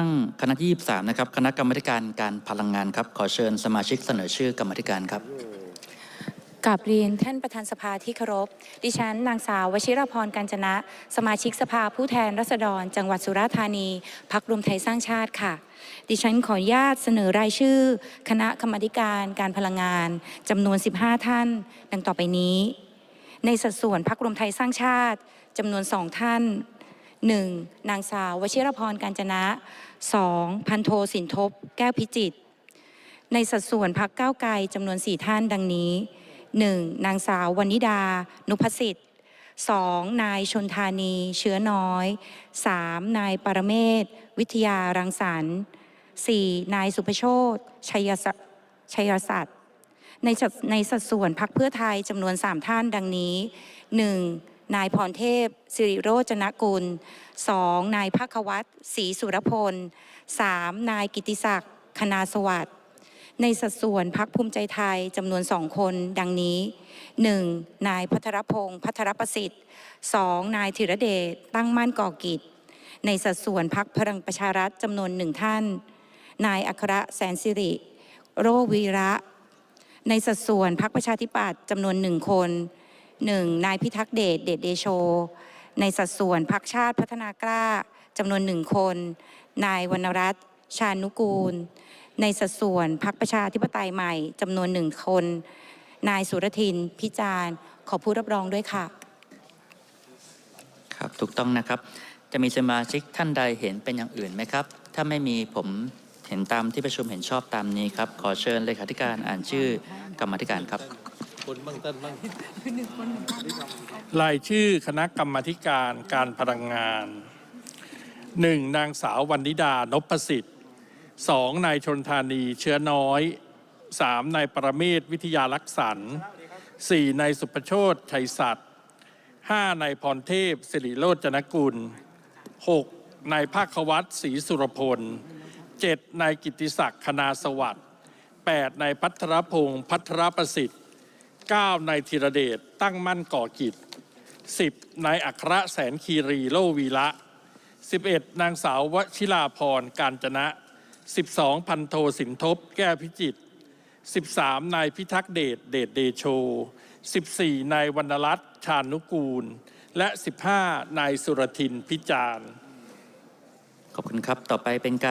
ตั้งคณะที่ 23 นะครับ คณะกรรมการการพลังงานครับ ขอเชิญสมาชิกเสนอชื่อกรรมการครับกับเรียนท่านประธานสภาที่เคารพ ดิฉัน นางสาววชิรพรกัญจนะ สมาชิกสภาผู้แทนราษฎร จังหวัดสุราษฎร์ธานีพักรวมไทยสร้างชาติค่ะ ดิฉันขออนุญาตเสนอรายชื่อ คณะกรรมการการพลังงานจำนวน 15 ท่าน ดังต่อไปนี้ ในสัดส่วนพักรวมไทยสร้างชาติจำนวนสองท่าน 1. นางสาววชิรพรกัญจนะ 2. พันโทสินทบ แก้วพิจิต ในสัดส่วนพักเก้าไกลจำนวน 4 ท่านดังนี้ 1. นางสาววนิดา นุพสิทธิ์ 2. นายชนธานี เชื้อน้อย 3. นายปรเมศ วิทยารังสรรค์ 4. นายสุภโชตชัยสชัยศัตร์ในในสัดส่วนพักเพื่อไทยจำนวน 3 ท่านดังนี้ 1. นายพรเทพ สิริโรจนกุล 2. นายภควัตศรีสุรพล 3. นายกิติศักดิ์คณาสวัสดิ์ในสัดส่วนพักภูมิใจไทยจำนวนสองคนดังนี้ 1. นายพัทรพงศ์พัทรประสิทธิ์ 2. นายธีรเดชตั้งมั่นก่อกิจ ในสัดส่วนพักพลังประชารัฐจำนวนหนึ่งท่าน นายอัครแสนสิริ โรวีระ ในสัดส่วนพักประชาธิปัตย์จำนวนหนึ่งคน 1. นายพิทักษ์เดชเดชเดโช ในสัดส่วนพักชาติพัฒนากล้าจำนวนหนึ่งคน นายวรรณรัตน์ชานุกูล ในสัดส่วนพักประชาธิปไตยใหม่จำนวนหนึ่งคน นายสุรทินพิจารณ์ขอผู้รับรองด้วยค่ะ ครับถูกต้องนะครับ จะมีสมาชิกท่านใดเห็นเป็นอย่างอื่นไหมครับ ถ้าไม่มีผมเห็นตามที่ประชุมเห็นชอบตามนี้ครับ ขอเชิญเลขาธิการอ่านชื่อกรรมาธิการครับ คนบ้างต้นบ้างรายชื่อคณะกรรมธิการการพลังงาน 1. นางสาววันนิดานพสิทธิ์ 2. นายชนธานีเชื้อน้อย 3. นายประเมศวิทยาลักษณ์ 4. นายสุประโชตชัยสัตย์ 5. นายพรเทพสิริโรจนกุล 6. นายภาควัตศรีสุรพล 7. นายกิติศักดิ์คณาสวัสดิ์ 8. นายพัทรพงศ์พัทรประสิทธิ์ 9. นายธีรเดชตั้งมั่นก่อกิจ 10. นายอัครแสนคีรีโลวีละ 11. นางสาววชิราพรการจนะ 12. พันโทสินทบแก้วพิจิตร 13. นายพิทักษ์เดชเดชเดโช 14. นายวรรณรัตน์ชานุกูล และ 15. นายสุรทินพิจารณ์ขอบคุณครับ ต่อไปเป็นการ